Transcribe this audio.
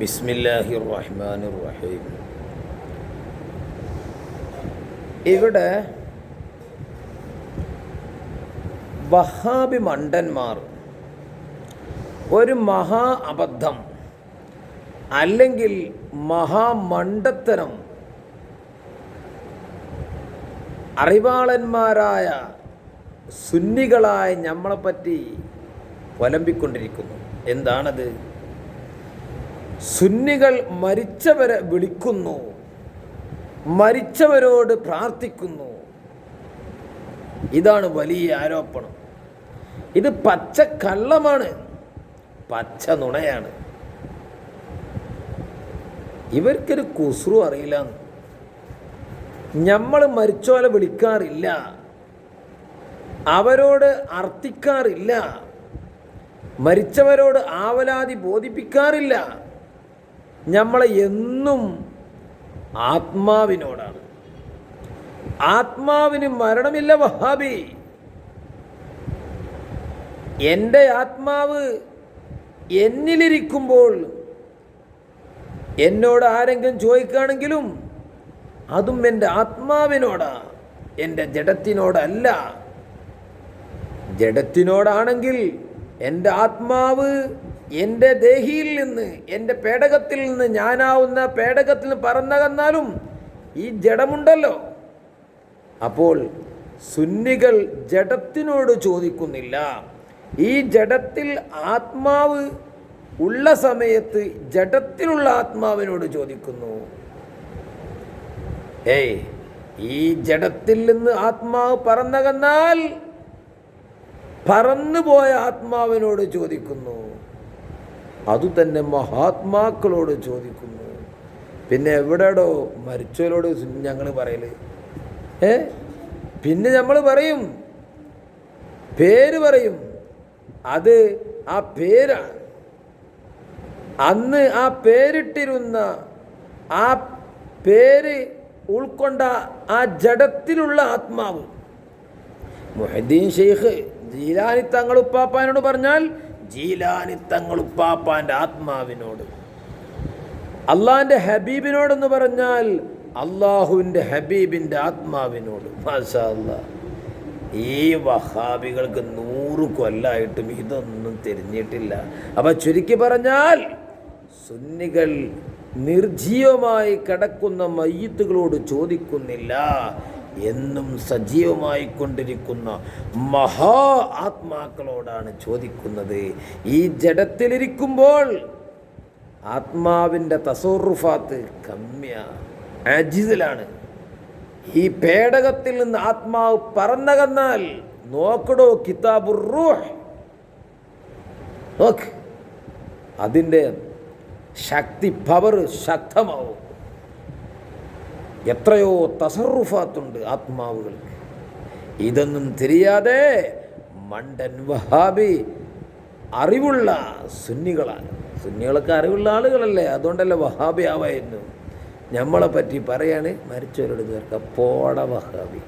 ബിസ്മില്ലാഹി റഹ്മാൻ റഹീം ഇവിടെ വഹാബി മണ്ടന്മാർ ഒരു മഹാ അബദ്ധം അല്ലെങ്കിൽ മഹാമണ്ടത്തരം അറിവാളന്മാരായ സുന്നികളായ നമ്മളെപ്പറ്റി പുലമ്പിക്കൊണ്ടിരിക്കുന്നു എന്താണത്? സുന്നികൾ മരിച്ചവരെ വിളിക്കുന്നു. മരിച്ചവരോട് പ്രാർത്ഥിക്കുന്നു. ഇതാണ് വലിയ ആരോപണം. ഇത് പച്ച കള്ളമാണ്. പച്ച നുണയാണ്. ഇവർക്കൊരു കുസ്രു അറിയില്ല നമ്മൾ മരിച്ചോലെ വിളിക്കാറില്ല. അവരോട് അർത്ഥിക്കാറില്ല. മരിച്ചവരോട് ആവലാതി ബോധിപ്പിക്കാറില്ല. നമ്മളെ എന്നും ആത്മാവിനോടാണ്. ആത്മാവിന് മരണമില്ല വഹാബി. എന്റെ ആത്മാവ് എന്നിലിരിക്കുമ്പോൾ എന്നോട് ആരെങ്കിലും ചോദിക്കുകയാണെങ്കിലും അതും എന്റെ ആത്മാവിനോടാ എന്റെ ജഡത്തിനോടല്ല. ജഡത്തിനോടാണെങ്കിൽ എന്റെ ആത്മാവ് എന്റെ ദേഹിയിൽ നിന്ന് എന്റെ പേടകത്തിൽ നിന്ന് ഞാനാവുന്ന പേടകത്തിൽ നിന്ന് പറന്നകന്നാലും ഈ ജഡമുണ്ടല്ലോ. അപ്പോൾ സുന്നികൾ ജഡത്തിനോട് ചോദിക്കുന്നില്ല. ഈ ജഡത്തിൽ ആത്മാവ് ഉള്ള സമയത്ത് ജഡത്തിലുള്ള ആത്മാവിനോട് ചോദിക്കുന്നു. ഏയ് ഈ ജഡത്തിൽ നിന്ന് ആത്മാവ് പറന്നകന്നാൽ പറന്നുപോയ ആത്മാവിനോട് ചോദിക്കുന്നു. അതുതന്നെ മഹാത്മാക്കളോട് ചോദിക്കുന്നു. പിന്നെ എവിടെടോ മരിച്ചവരോട് ഞങ്ങൾ പറയൽ. ഏ? പിന്നെ നമ്മൾ പറയും. പേര് പറയും. അത് ആ പേരാണ്. അന്ന് ആ പേരിട്ടിരുന്ന ആ പേര് ഉൾക്കൊണ്ട ആ ജഡത്തിലുള്ള ആത്മാവ്. മൊഹദ്ദീൻ ഷെയ്ഖ് ജീലാനി തങ്ങളുപ്പാപ്പാനോട് പറഞ്ഞാൽ ജീലാനി തങ്ങളുപ്പാപ്പാന്റെ ആത്മാവിനോട്. അള്ളാഹിന്റെ ഹബീബിനോടെന്ന് പറഞ്ഞാൽ അള്ളാഹുവിന്റെ ഹബീബിന്റെ ആത്മാവിനോട്. മാഷാ അല്ലാ ഈ വഹാബികൾക്ക് നൂറ് കൊല്ലായിട്ടും ഇതൊന്നും തിരിഞ്ഞിട്ടില്ല. അപ്പം ചുരുക്കി പറഞ്ഞാൽ സുന്നികൾ നിർജീവമായി കിടക്കുന്ന മയ്യത്തുകളോട് ചോദിക്കുന്നില്ല. എന്നും സജീവമായി കൊണ്ടിരിക്കുന്ന മഹാ ആത്മാക്കളോടാണ് ചോദിക്കുന്നത്. ഈ ജഡത്തിലിരിക്കുമ്പോൾ ആത്മാവിന്റെ തസോറുഫാത്ത് കമ്മ്യ അജിതിലാണ് ഈ പേടകത്തിൽ നിന്ന് ആത്മാവ് പറന്നകന്നാൽ നോക്കടോ കിതാബുർ റൂഹ്. നോക്ക് അതിന്റെ ശക്തി പവർ ശക്തമാവും. എത്രയോ തസറുഫാത്തുണ്ട് ആത്മാവുകൾക്ക്. ഇതൊന്നും തിരിയാതെ മണ്ടൻ വഹാബി അറിവുള്ള സുന്നികളാണ്. സുന്നികളൊക്കെ അറിവുള്ള ആളുകളല്ലേ അതുകൊണ്ടല്ലേ വഹാബി ആവായിരുന്നു നമ്മളെ പറ്റി പറയാണ് മരിച്ചവരോട് ചേർക്ക പോട വഹാബി.